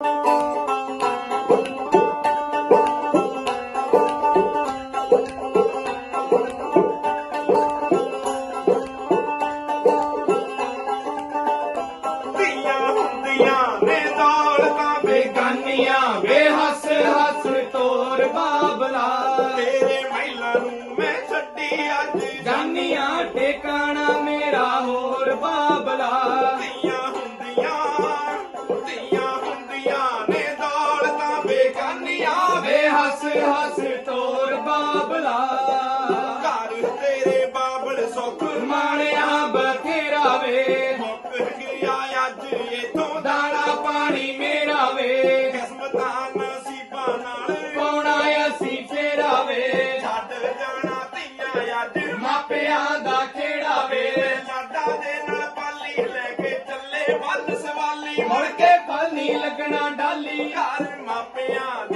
ਧੀਆਂ ਬੇਹੱਸ ਹੱਸ ਤੋਰ ਬਾਬਲਾ। ਘਰ ਤੇਰੇ ਬਾਬਲ ਸੁੱਖ ਮਾਣਿਆ ਬਥੇਰਾ ਵੇ। ਮੁੱਕ ਗਿਆ ਅੱਜ ਇਥੋਂ ਦਾਣਾ ਪਾਣੀ ਮੇਰਾ ਵੇ। ਕਿਸਮਤਾਂ ਨਸੀਬਾਂ ਨਾਲ। ਪਾਉਣਾ ਅਸੀਂ ਫੇਰਾ ਵੇ। ਛੱਡ ਜਾਣਾ ਧੀਆਂ ਅੱਜ। ਮਾਪਿਆਂ ਦਾ ਖੇੜਾ ਵੇ। ਲਾਡਾ ਦੇ ਨਾਲ ਪਾਲੀ ਲੈ ਕੇ ਚੱਲੇ ਵੱਲ ਸਵਾਲੀ। ਮੁੜ ਕੇ ਨਹੀਂ ਲੱਗਣਾ ਡਾਲੀ। ਘਰ ਮਾਪਿਆਂ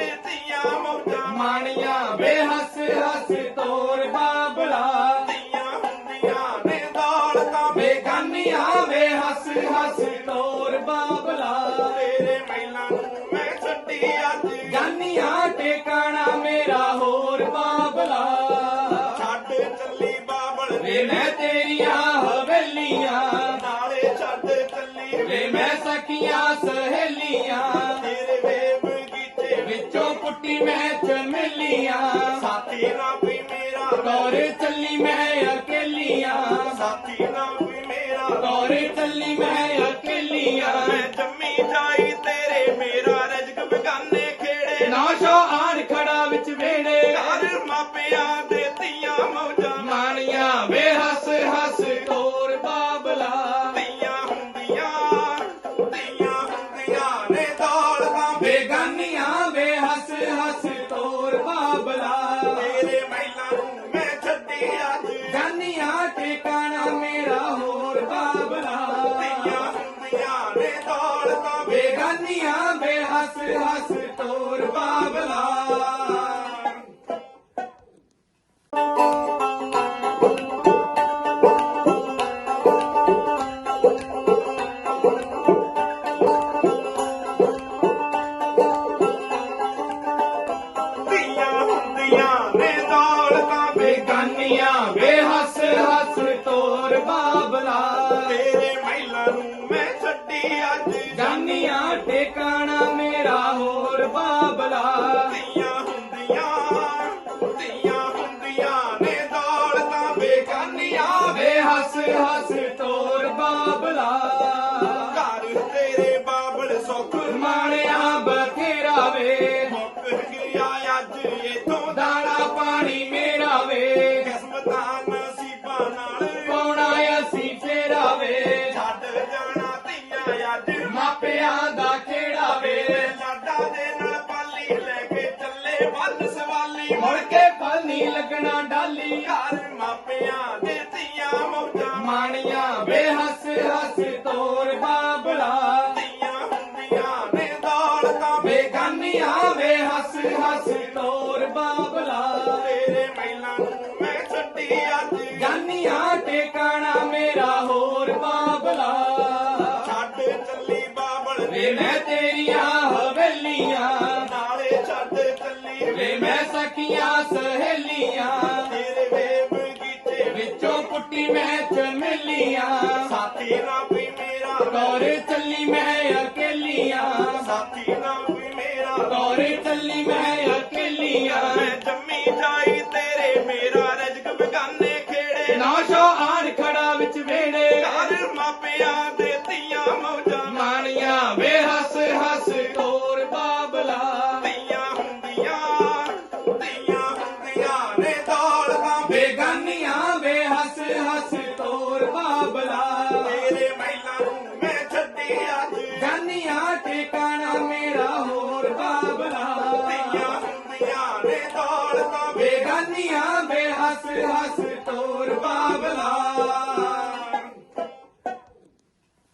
ਬੇਗਾਨੀਆਂ ਬੇਹੱਸ ਹੱਸ ਤੋਰ ਬਾਬਲਾ ਤੇਰੇ ਮਹਿਲਾ ਨੂੰ ਮੈਂ ਛੱਡੀ ਅੱਜ। ਜਾਨੀਆਂ ਟਿਕਾਣਾ ਮੇਰਾ ਹੋਰ ਬਾਬਲਾ ਛੱਡ ਚੱਲੀ ਬਾਬਲ ਵੇ ਮੈਂ ਤੇਰੀਆਂ ਹਵੇਲੀਆਂ। ਨਾਲੇ ਛੱਡ ਚੱਲੀ ਵੇ ਮੈਂ ਸਖੀਆਂ ਸਹੇਲੀਆਂ। ਤੇਰੇ ਵੇ ਬਗੀਚੇ ਵਿੱਚ। ਪੁੱਟੀ ਮੈਂ ਚਮੇਲੀਆਂ ਸਾਥੀ ਵੀ ਮੇਰਾ। ਤੋਰ ਚੱਲੀ ਮੈਂ ਬਾਬਲਾ ਤੇਰੇ ਮਹਿਲਾ ਨੂੰ ਮੈਂ ਛੱਡੀ ਅੱਜ। ਜਾਨੀਆਂ ਟਿਕਾਣਾ ਮੇਰਾ ਹੋਰ ਬਾਬਲਾ। ਧੀਆਂ ਹੁੰਦੀਆਂ ਧੀਆਂ ਹੁੰਦੀਆਂ ਨੇ ਦੌਲਤਾਂ ਬੇਗਾਨੀਆਂ ਬੇਹੱਸ ਹੱਸ ਤੋਰ ਬਾਬਲਾ। ਘਰ ਤੇਰੇ ਬਾਬਲ ਸੁੱਖ ਮਾਣਿਆ ਬਥੇਰਾ ਵੇ। ਬੇਗਾਨੀਆਂ ਬੇਹੱਸ ਹੱਸ ਤੋਰ ਬਾਬਲਾ ਤੇਰੇ ਮਹਿਲਾ ਨੂੰ ਮੈਂ ਛੱਡੀ ਅੱਜ। ਜਾਨੀਆਂ ਟਿਕਾਣਾ ਮੇਰਾ ਹੋਰ ਬਾਬਲਾ ਛੱਡ ਚੱਲੀ ਬਾਬਲ ਵੇ ਮੈਂ ਤੇਰੀਆਂ ਹਵੇਲੀਆਂ। ਨਾਲੇ ਛੱਡ ਚੱਲੀ। ਵੇ ਮੈਂ ਸਖੀਆਂ ਸਹੇਲੀਆਂ। ਤੇਰੇ ਵੇ ਬਗੀਚੇ ਵਿੱਚ ਪੁੱਟੀ ਮੈਂ ਚਮੇਲੀਆਂ। ਸਾਥੀ ਨਾ ਵੀ ਮੇਰਾ। ਤੋਰ ਚੱਲੀ ਮੈਂ ਅਕੇਲੀਆਂ। ਸਾਥੀ ਨਾ ਵੀ ਮੇਰਾ ਤੋਰ ਚੱਲੀ ਮੈਂ ਅਕੇਲੀਆਂ ਮੈਂ ਜੰਮੀ ਜਾਈ ਤੇਰੇ ਮੇਰਾ Yeah.